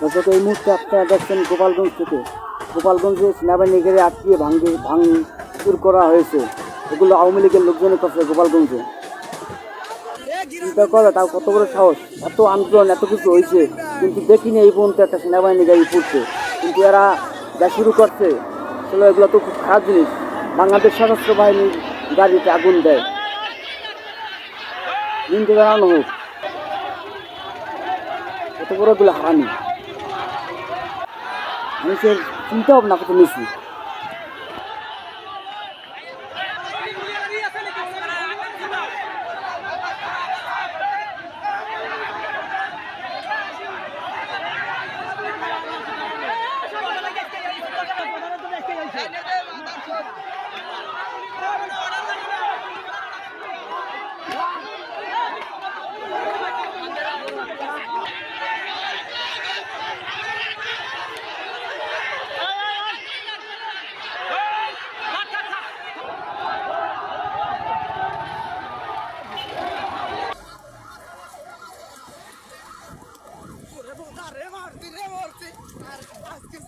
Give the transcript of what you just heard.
দর্শক এই মুহূর্তে আপনারা দেখছেন গোপালগঞ্জ থেকে। গোপালগঞ্জে সেনাবাহিনী ঘিরে আটকিয়ে ভাঙ্গে ভাঙচুর করা হয়েছে। এগুলো আওয়ামী লীগের লোকজনের কাছে গোপালগঞ্জে। চিন্তা করে তাও কত বড় সাহস? এত আন্দোলন, এত কিছু হয়েছে। কিন্তু দেখিনি এই পর্যন্ত একটা সেনাবাহিনী গাড়ি পড়ছে। কিন্তু এরা যা শুরু করছে, আসলে এগুলো তো খুব খারাপ জিনিস। বাংলাদেশ সশস্ত্র বাহিনীর গাড়িতে আগুন দেয়। নিন্দে জানানো হোক। কত বড় এগুলো হারানি মানুষের চিন্তা ভাবনা কত বেশি আরে মারছি রে মারছি আর আজকে